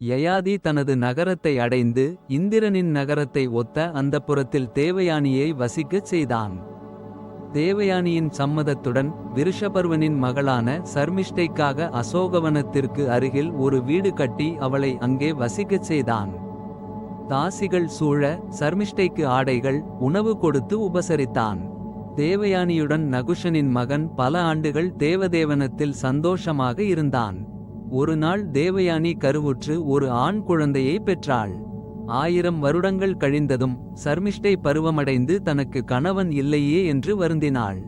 யயாதி தனது நகரத்தை அடைந்து இந்திரனின் நகரத்தை ஒத்த அந்தப்புறத்தில் தேவயானியை வசிக்கச் செய்தான். தேவயானியின் சம்மதத்துடன் விருஷபர்வனின் மகளான சர்மிஷ்டைக்காக அசோகவனத்திற்கு அருகில் ஒரு வீடு கட்டி அவளை அங்கே வசிக்கச் செய்தான். தாசிகள் சூழ சர்மிஷ்டைக்கு ஆடைகள் உணவு கொடுத்து உபசரித்தான். தேவயானியுடன் நகுஷனின் மகன் பல ஆண்டுகள் தேவதேவனத்தில் சந்தோஷமாக இருந்தான். ஒரு நாள் தேவயானி கருவுற்று ஒரு ஆண் குழந்தையை பெற்றாள். ஆயிரம் வருடங்கள் கழிந்ததும் சர்மிஷ்டை பருவமடைந்து தனக்கு கணவன் இல்லையே என்று வருந்தினாள்.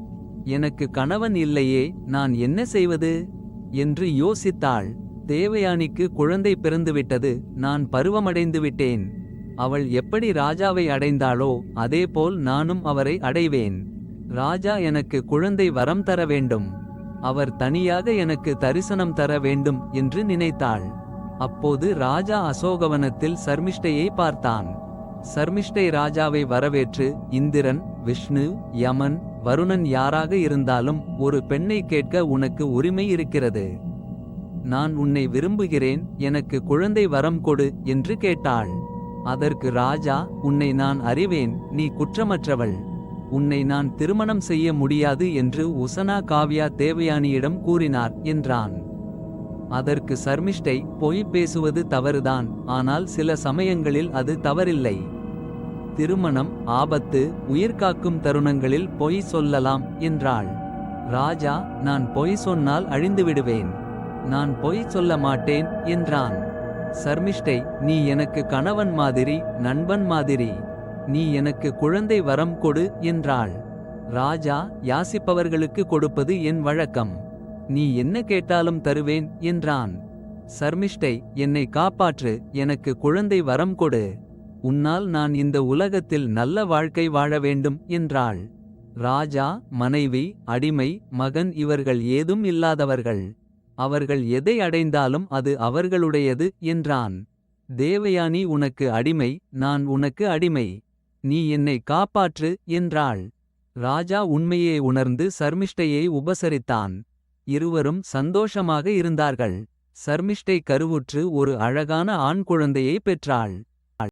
எனக்கு கணவன் இல்லையே நான் என்ன செய்வது. என்று யோசித்தாள் தேவயானிக்கு குழந்தை பிறந்துவிட்டது நான் பருவமடைந்து விட்டேன். அவள் எப்படி ராஜாவை அடைந்தாளோ அதேபோல் நானும் அவரை அடைவேன். ராஜா எனக்கு குழந்தை வரம் தர வேண்டும். அவர் தனியாக எனக்கு தரிசனம் தர வேண்டும் என்று நினைத்தாள். அப்போது ராஜா அசோகவனத்தில் சர்மிஷ்டையை பார்த்தான். சர்மிஷ்டை ராஜாவை வரவேற்று இந்திரன் விஷ்ணு யமன் வருணன் யாராக இருந்தாலும் ஒரு பெண்ணை கேட்க உனக்கு உரிமை இருக்கிறது. நான் உன்னை விரும்புகிறேன் எனக்கு குழந்தை வரம் கொடு என்று கேட்டாள். அதற்கு ராஜா உன்னை நான் அறிவேன் நீ குற்றமற்றவள். உன்னை நான் திருமணம் செய்ய முடியாது என்று உசனா காவ்யா தேவயானியிடம் கூறினார் என்றான். அதற்கு சர்மிஷ்டை பொய் பேசுவது தவறுதான் ஆனால் சில சமயங்களில் அது தவறில்லை. திருமணம் ஆபத்து உயிர்காக்கும் தருணங்களில் பொய் சொல்லலாம் என்றாள். ராஜா நான் பொய் சொன்னால் அழிந்துவிடுவேன். நான் பொய் சொல்ல மாட்டேன் என்றான். சர்மிஷ்டை நீ எனக்கு கணவன் மாதிரி நண்பன் மாதிரி. நீ எனக்கு குழந்தை வரம் கொடு என்றாள். ராஜா யாசிப்பவர்களுக்கு கொடுப்பது என் வழக்கம். நீ என்ன கேட்டாலும் தருவேன் என்றான். சர்மிஷ்டை என்னை காப்பாற்று எனக்கு குழந்தை வரம் கொடு. உன்னால் நான் இந்த உலகத்தில் நல்ல வாழ்க்கை வாழ வேண்டும் என்றாள். ராஜா மனைவி அடிமை மகன் இவர்கள் ஏதும் இல்லாதவர்கள். அவர்கள் எதை அடைந்தாலும் அது அவர்களுடையது என்றான். தேவயானி உனக்கு அடிமை நான் உனக்கு அடிமை. நீ என்னை காப்பாற்று என்றாள். ராஜா உண்மையே உணர்ந்து சர்மிஷ்டையை உபசரித்தான். இருவரும் சந்தோஷமாக இருந்தார்கள். சர்மிஷ்டை கருவுற்று ஒரு அழகான ஆண் குழந்தையை பெற்றாள்.